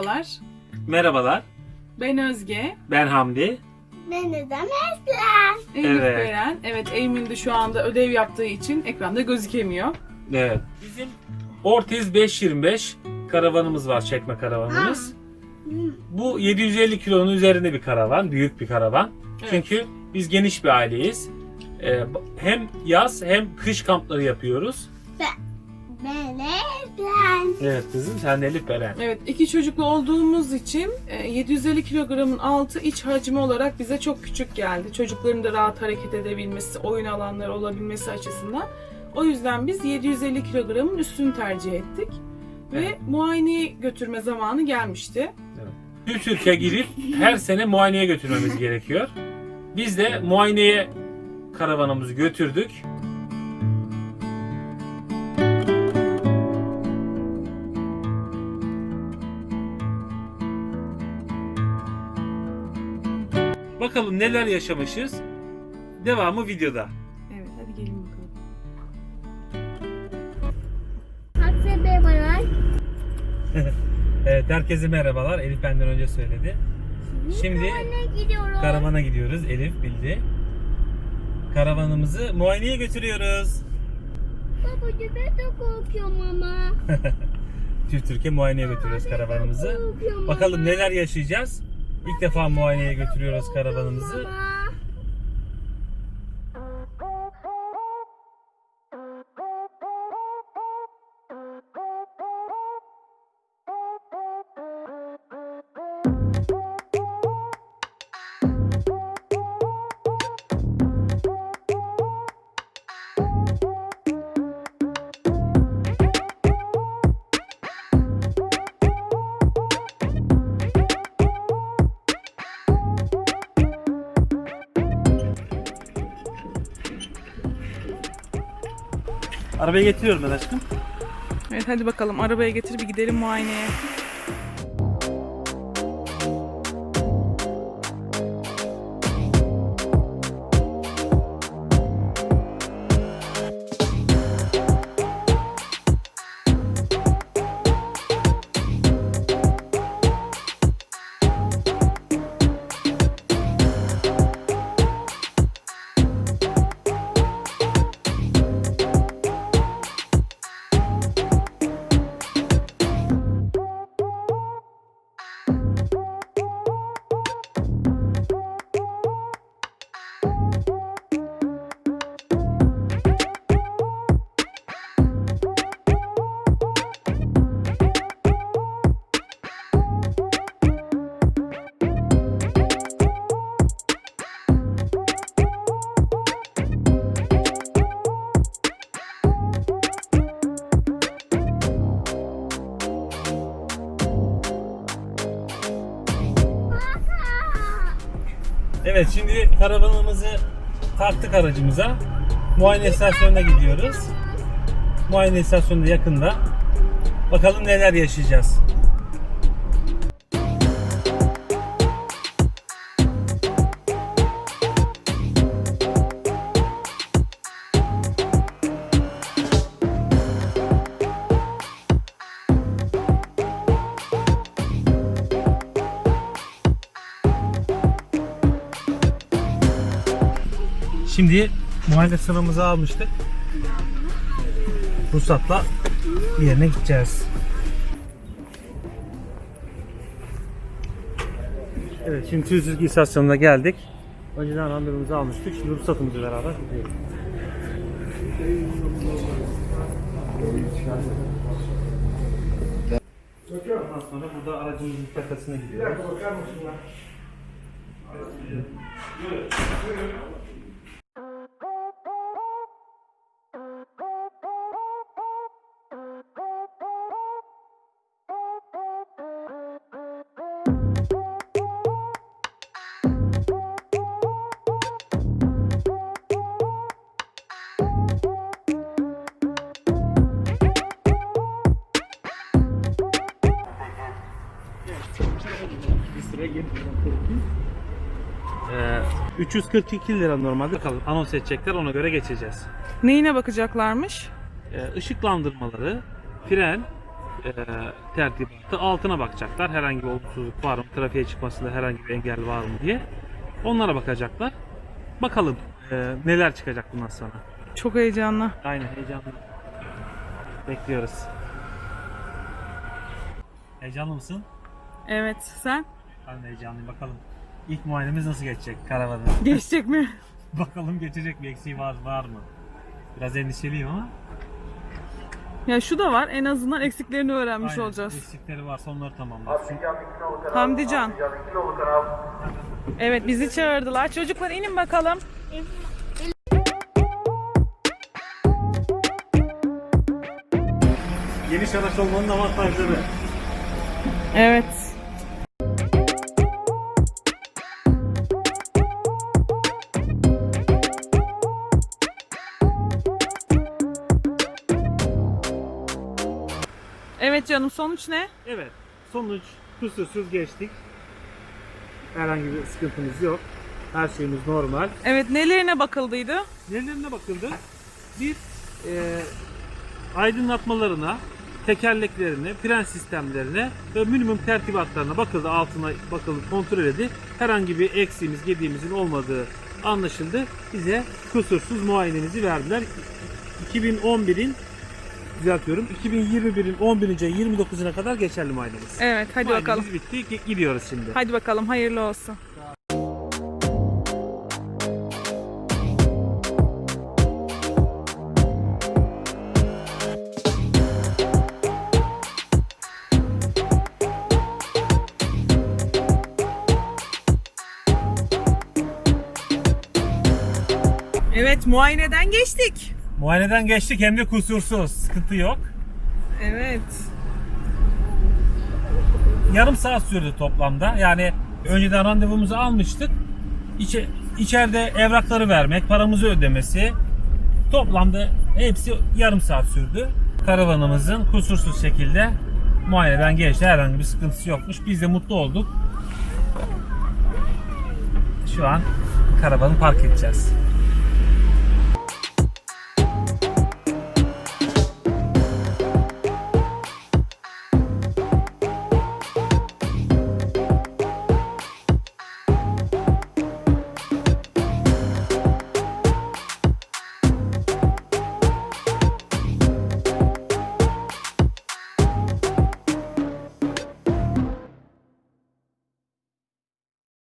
Merhabalar. Merhabalar, Ben Özge. ben Hamdi. Ben de Meslen. Elif Evet. Beren. Evet Eymin de şu anda ödev yaptığı için ekranda gözükemiyor. Evet. Bizim Ortiz 525 karavanımız var, çekme karavanımız. Bu 750 kilonun üzerinde bir karavan, büyük bir karavan. Evet. Çünkü biz geniş bir aileyiz. Ee, hem yaz hem kış kampları yapıyoruz. Ben Meslen. Evet kızım, sen Elif Beren. Evet iki çocuklu olduğumuz için e, 750 kilogramın altı iç hacmi olarak bize çok küçük geldi. Çocukların da rahat hareket edebilmesi, oyun alanları olabilmesi açısından. O yüzden biz 750 kilogramın üstünü tercih ettik. Ve Evet. muayeneye götürme zamanı gelmişti. TÜSÜRK'e girip her sene muayeneye götürmemiz gerekiyor. Biz de muayeneye karavanımızı götürdük. Bakalım neler yaşamışız. Devamı videoda. Evet hadi gelin bakalım. Hakse Beybaray. Evet herkese merhabalar. Elif benden önce söyledi. Şimdi Ne gidiyoruz? Karavana gidiyoruz. Elif bildi. Karavanımızı muayeneye götürüyoruz. Babacığım ben de korkuyorum ama. Türk Türkiye muayeneye götürüyoruz karavanımızı. Bakalım neler yaşayacağız. İlk defa muayeneye götürüyoruz karavanımızı. Ama. Arabayı getiriyorum ben aşkım. Evet hadi bakalım arabaya getir bir gidelim muayeneye. Evet şimdi karavanımızı taktık aracımıza. Muayene istasyonuna gidiyoruz. Muayene istasyonu da yakında. Bakalım neler yaşayacağız. Şimdi muayene sıramızı almıştık. Ruhsatla yerine gideceğiz. Evet şimdi Tüzülgü istasyonuna geldik. Önceden randevumuzu almıştık. Şimdi ruhsatımızı beraber gidiyoruz. Ondan sonra burada aracımızın plakasına gidiyoruz. Bir sıra gir. Ee, 342 lira normalde. Bakalım anons edecekler ona göre geçeceğiz. Neyine bakacaklarmış? Ee, ışıklandırmaları, fren, e, tertibatı altına bakacaklar. Herhangi bir olumsuzluk var mı? Trafiğe çıkmasında herhangi bir engel var mı diye. Onlara bakacaklar. Bakalım e, neler çıkacak bundan sonra. Çok heyecanlı. Aynen heyecanlı. Bekliyoruz. Heyecanlı mısın? Evet sen? Ben de heyecanlıyım. Bakalım ilk muayenemiz nasıl geçecek karavanın? Geçecek mi? Bakalım geçecek mi? Eksiği var, var mı? Biraz endişeliyim ama. Ya şu da var en azından eksiklerini öğrenmiş Aynen, olacağız. Eksikleri varsa onları tamamlarsın. Hamdican. Evet bizi çağırdılar. Çocuklar inin bakalım. Geniş araç olmanın avantajları. Evet. Evet canım sonuç ne? Evet. Sonuç kusursuz geçtik. Herhangi bir sıkıntımız yok. Her şeyimiz normal. Evet nelerine bakıldıydı? Nelerine bakıldı? Bir e, aydınlatmalarına, tekerleklerine, fren sistemlerine ve minimum tertibatlarına bakıldı. Altına bakıldı, kontrol edildi. Herhangi bir eksiğimiz, gediğimizin olmadığı anlaşıldı. Bize kusursuz muayenemizi verdiler. 2011'in düzeltiyorum. 2021'in 11. ayı 29'una kadar geçerli muayenemiz. Evet hadi Muayenemiz bakalım. bitti. Gi- Gidiyoruz şimdi. Hadi bakalım hayırlı olsun. Evet muayeneden geçtik. Muayeneden geçtik hem de kusursuz. Sıkıntı yok. Evet. yarım saat sürdü toplamda. Yani önceden randevumuzu almıştık. İçe, içeride evrakları vermek, paramızı ödemesi toplamda hepsi yarım saat sürdü. Karavanımızın kusursuz şekilde muayeneden geçti. Herhangi bir sıkıntısı yokmuş. Biz de mutlu olduk. Şu an karavanı park edeceğiz.